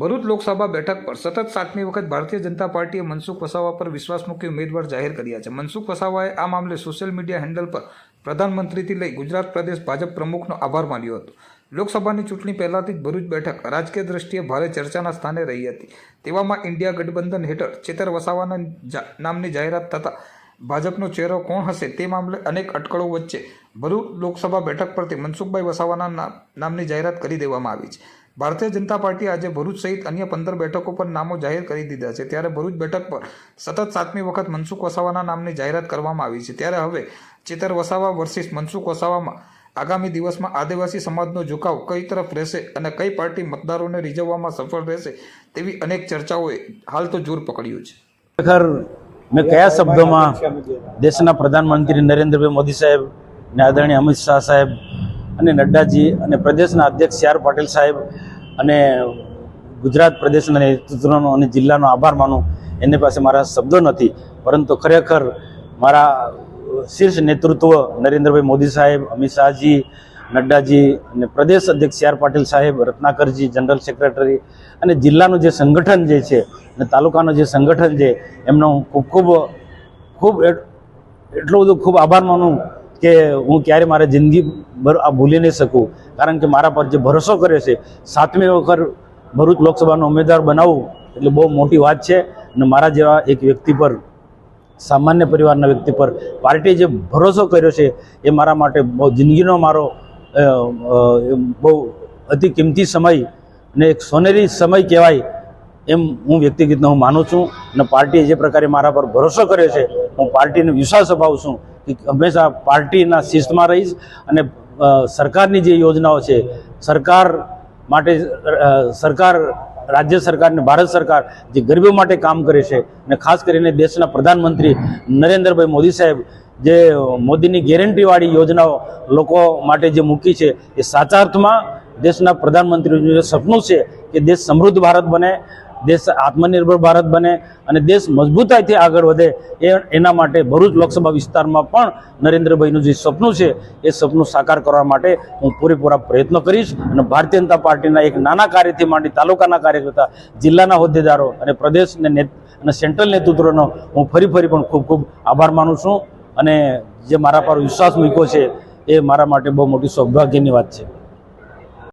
ભરૂચ લોકસભા બેઠક પર સતત સાતમી વખત ભારતીય જનતા પાર્ટીએ મનસુખ વસાવા પર વિશ્વાસ મૂકી ઉમેદવાર જાહેર કર્યા છે. મનસુખ વસાવાએ આ મામલે સોશિયલ મીડિયા હેન્ડલ પર પ્રધાનમંત્રીથી લઈ ગુજરાત પ્રદેશ ભાજપ પ્રમુખનો આભાર માન્યો હતો. લોકસભાની ચૂંટણી પહેલાથી જ ભરૂચ બેઠક રાજકીય દ્રષ્ટિએ ભારે ચર્ચાના સ્થાને રહી હતી. તેવામાં ઇન્ડિયા ગઠબંધન હેઠળ ચેતર વસાવાના નામની જાહેરાત થતાં ભાજપનો ચહેરો કોણ હશે તે મામલે અનેક અટકળો વચ્ચે ભરૂચ લોકસભા બેઠક પરથી મનસુખભાઈ વસાવાના નામની જાહેરાત કરી દેવામાં આવી છે. ભારતીય જનતા પાર્ટી આજે ભરૂચ સહિત અન્ય પંદર બેઠકો પર નામો જાહેર કરી દીધા છે. ત્યારે ભરૂચ બેઠક પર સતત સાતમી વખત મનસુખ વસાવાના નામની જાહેરાત કરવામાં આવી છે. ત્યારે હવે ચેતર વસાવા વર્સિસ મનસુખ વસાવામાં આગામી દિવસમાં આદિવાસી સમાજનો ઝુકાવ કઈ તરફ રહેશે અને કઈ પાર્ટી મતદારોને રીઝવવામાં સફળ રહેશે તેવી અનેક ચર્ચાઓએ હાલ તો જોર પકડ્યું છે. ખરેખર મેં કયા શબ્દોમાં દેશના પ્રધાનમંત્રી નરેન્દ્રભાઈ મોદી સાહેબ ને આદરણીય અમિત શાહ સાહેબ અને નડ્ડાજી અને પ્રદેશના અધ્યક્ષ સી પાટીલ સાહેબ અને ગુજરાત પ્રદેશના નેતૃત્વનો અને જિલ્લાનો આભાર માનું. એની પાસે મારા શબ્દો નથી, પરંતુ ખરેખર મારા શીર્ષ નેતૃત્વ નરેન્દ્રભાઈ મોદી સાહેબ, અમિત શાહજી, નડ્ડાજી અને પ્રદેશ અધ્યક્ષ સી પાટીલ સાહેબ, રત્નાકરજી, જનરલ સેક્રેટરી અને જિલ્લાનું જે સંગઠન જે છે અને તાલુકાનું જે સંગઠન છે, એમનો હું ખૂબ ખૂબ ખૂબ એટલું બધું ખૂબ આભાર માનું કે હું ક્યારે મારા જિંદગી આ ભૂલી નહીં શકું? કારણ કે મારા પર જે ભરોસો કર્યો છે, સાતમી વખત ભરૂચ લોકસભાનો ઉમેદવાર બનાવવું એટલે બહુ મોટી વાત છે અને મારા જેવા એક વ્યક્તિ પર, સામાન્ય પરિવારના વ્યક્તિ પર, પાર્ટીએ જે ભરોસો કર્યો છે એ મારા માટે બહુ, જિંદગીનો મારો બહુ અતિ કિંમતી સમય અને એક સોનેરી સમય કહેવાય એમ હું વ્યક્તિગતને હું માનું છું અને પાર્ટીએ જે પ્રકારે મારા પર ભરોસો કર્યો છે, હું પાર્ટીને વિશ્વાસ અપાવું છું હંમેશા પાર્ટીના શિસ્તમાં રહીશ અને સરકારની જે યોજનાઓ છે, સરકાર માટે સરકાર, રાજ્ય સરકાર અને ભારત સરકાર જે ગરીબો માટે કામ કરે છે અને ખાસ કરીને દેશના પ્રધાનમંત્રી નરેન્દ્રભાઈ મોદી સાહેબ જે મોદીની ગેરંટીવાળી યોજનાઓ લોકો માટે જે મૂકી છે, એ સાચા અર્થમાં દેશના પ્રધાનમંત્રીનું જે સપનું છે કે દેશ સમૃદ્ધ ભારત બને દેશ આત્મનિર્ભર ભારત બને અને દેશ મજબૂતાઈથી આગળ વધે એ એના માટે ભરૂચ લોકસભા વિસ્તારમાં પણ નરેન્દ્રભાઈનું જે સપનું છે, એ સપનું સાકાર કરવા માટે હું પૂરેપૂરા પ્રયત્નો કરીશ અને ભારતીય જનતા પાર્ટીના એક નાના કાર્યથી માંડી તાલુકાના કાર્યકર્તા, જિલ્લાના હોદ્દેદારો અને પ્રદેશ અને નેત- અને સેન્ટ્રલ નેતૃત્વનો હું ફરી ફરી પણ ખૂબ ખૂબ આભાર માનું છું અને જે મારા પર વિશ્વાસ મૂક્યો છે, એ મારા માટે બહુ મોટી સૌભાગ્યની વાત છે.